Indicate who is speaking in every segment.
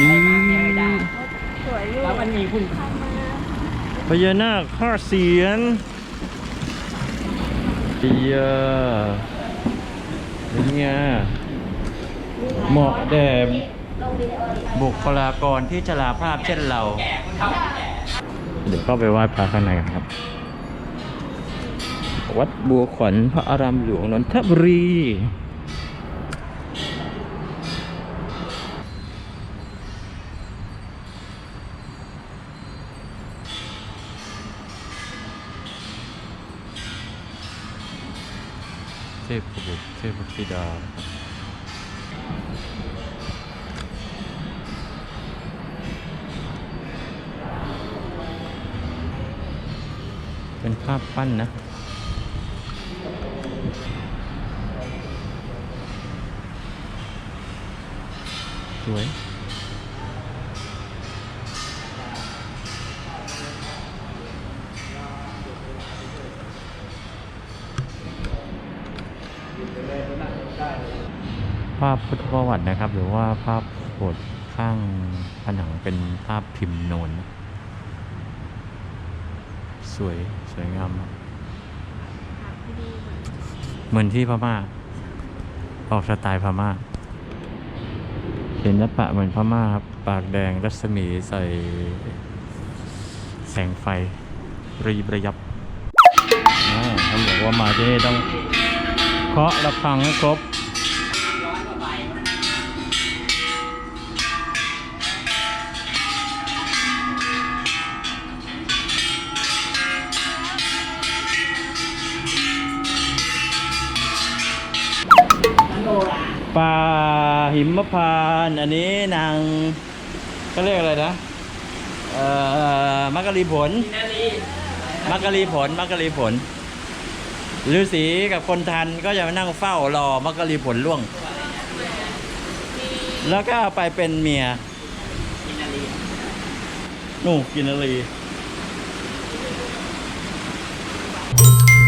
Speaker 1: นี่
Speaker 2: สวยอยู่
Speaker 3: แล้วมันมีคุณ
Speaker 1: พญานาคห้าเสียนเดียเป็นไงเหมาะแด่บุคลากรที่ชราภาพเช่นเรา เดี๋ยวเข้าไปไหว้พระข้างในกันครับ วัดบัวขวัญพระอารามหลวงนนทบุรี พบุตรเทพธิดา เป็นภาพปั้นนะสวย ภาพพุทธประวัตินะครับ หรือว่าภาพโบสถ์ข้างผนังเป็นภาพพิมพ์โนน สวยสวยงามมากเหมือนที่พม่า ออกสไตล์พม่าศิลปะเหมือนพม่าครับ ปากแดงรัศมีใส่แสงไฟ รีบระยับอ่าเขาบอกว่ามาที่นี่ต้องเคาะระฆังให้ครบ ปลาหิมพานต์อันนี้นางก็เรียกอะไรนะเอ่อมักกะลีผล
Speaker 3: นาลี
Speaker 1: มักกะลีผลมักกะลีผลฤาษีกับคนทันก็จะมานั่งเฝ้ารอมักกะลีผลล่วง แล้วก็เอาไปเป็นเมีย
Speaker 3: กินนาลี
Speaker 1: นู่นกินอะไร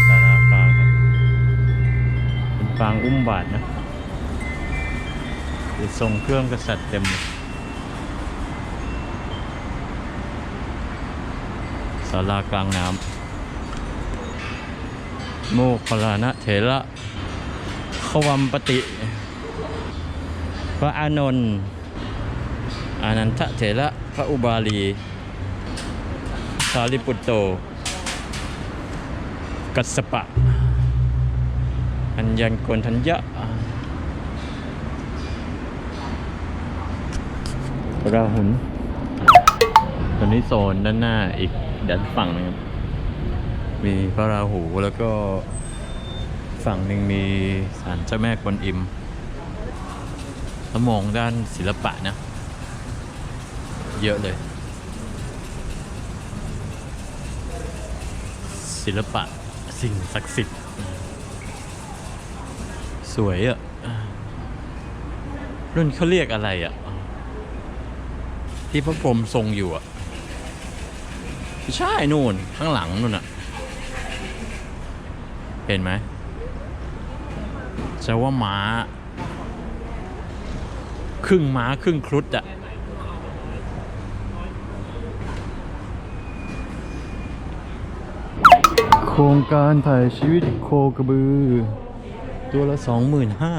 Speaker 1: สารากลางครับเป็นปางอุ้มบาทนะ จะทรงเครื่องกษัตริย์เต็มเลยสารากลางน้ำ โมคลานะเถระขวัมปติ พระอานนท์อานันทเถระพระอุบาลี สารีปุตโต กัสสปะ อัญญโกนทัญญะ ราหุนตอนนี้โซนด้านหน้าอีกด้านฝั่งหนึงครับมีพระราหูแล้วก็ฝั่งหนึ่งมีศาลเจ้าแม่กวนอิมถ้ามองด้านศิลปะนะ เยอะเลย ศิลปะสิ่งศักดิ์สิทธิ์ สวยอะ่ะ รุ่นเขาเรียกอะไรอะ่ะ ที่พระพรหมทรงอยู่อะ่ะไม่ใช่นู่นข้างหลังนู่นอะ่ะ เห็นไหมจะว่าม้า ครึ่งม้าครึ่งครุฑอะ่ะโครงการถ่ายชีวิตโคกระบือ ตัวละสองหมื่นห้า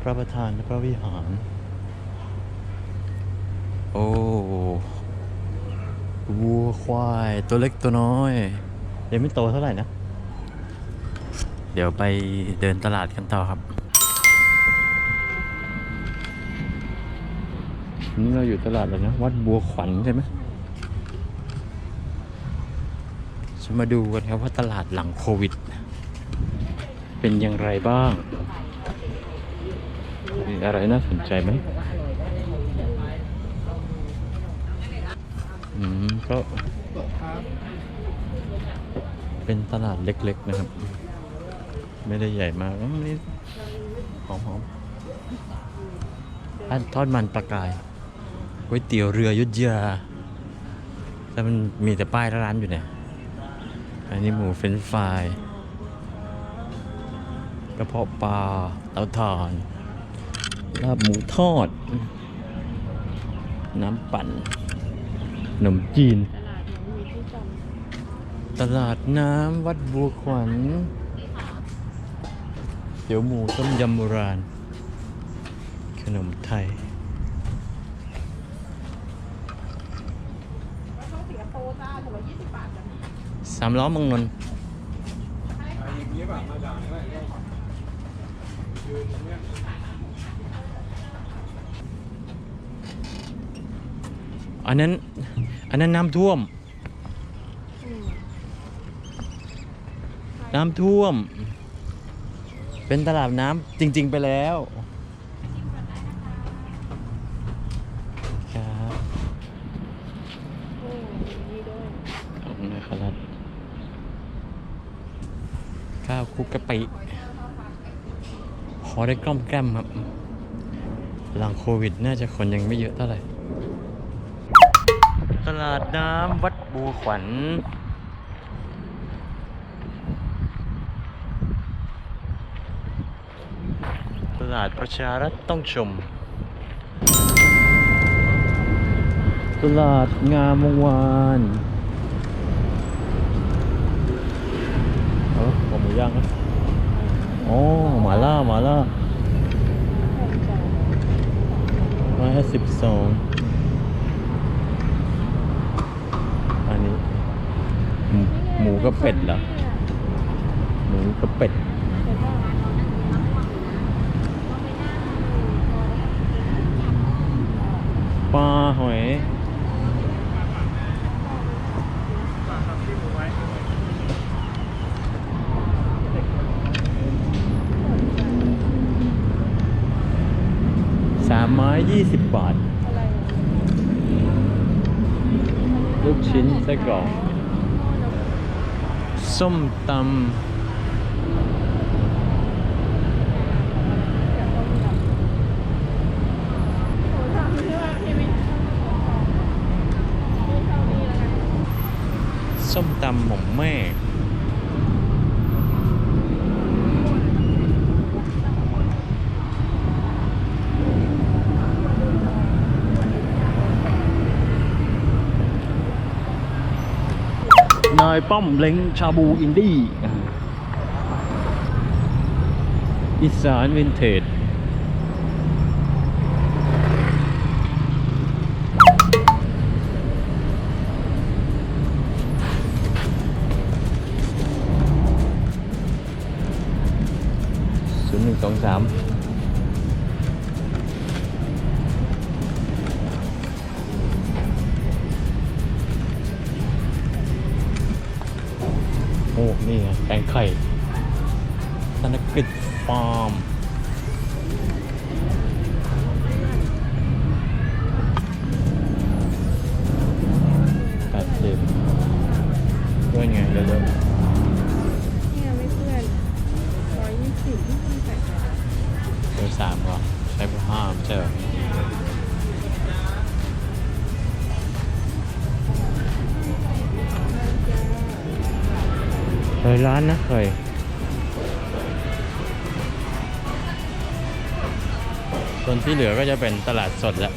Speaker 1: พระประธานและพระวิหาร โอ้วัวควายตัวเล็กตัวน้อย ยังไม่โตเท่าไหร่นะ เดี๋ยวไปเดินตลาดกันต่อครับ นี่เราอยู่ตลาดแล้วนะ วัดบัวขวัญใช่ไหมจะมาดูกันครับว่าตลาดหลังโควิด เป็นอย่างไรบ้างมีอะไรน่าสนใจไหมอืม ก็เป็นตลาดเล็กๆนะครับ ไม่ได้ใหญ่มากนี่หอมๆอันทอดมันปลากายก๋วยเตี๋ยวเรือยุทธยาแต่มันมีแต่ป้ายร้านอยู่เนี่ย อันนี้หมูเฟรนฟรายกระเพาะปลาเต้าถ่านลาบหมูทอด น้ำปั่น นมจีน
Speaker 2: ตลาดน้ำ
Speaker 1: วัดบัวขวัญเตี๋ยวหมูต้มยำโบราณ ขนมไทย
Speaker 2: สา
Speaker 1: มล้อมังนนอันนั้น อันนั้นน้ำท่วม
Speaker 2: อืม
Speaker 1: น้ำท่วม เป็นตลาดน้ำจริง ๆ ไปแล้วครับ
Speaker 2: โอ้มีนี่ด้วย
Speaker 1: ขอบคุณนะครับข้าวคลุกกะปิพอได้กล้อมแกล้มครับ หลังโควิดน่าจะคนยังไม่เยอะเท่าไหร่ ตลาดน้ำวัดบัวขวัญตลาดประชารัฐต้องชม ตลาดงามวงวานเออหมูย่างครับอ๋อหมาล่าหมาล่าร้อยห้าสิบสองอันนี้ หมูกับเป็ดเหรอ หมูกับเป็ด ปลาหอย สามไม้ยี่สิบบาท ลูกชิ้นไส้กรอก ส้มตำ
Speaker 2: เพื่อพี่ไม่พี่เข้านี่แล้วกันำ
Speaker 1: ส้มตำหม่อมแม่ นายป้อมเล้งชาบูอินดี้อีสานวินเทจศูนย์หนึ่งสองสาม อ้นี่ไงแกงไข่ธนกิจฟาร์มแปดสิบด้วยไงเร็ว
Speaker 2: เนี่ยไม่เพื่อนร้อยยี่สิบที่ต้องใส่ไป
Speaker 1: ๆเบอร์สามก่อนใช้เบอร์ห้าไม่ใช่เหรอ ร้านนะเคยส่วนที่เหลือก็จะเป็นตลาดสดแหละ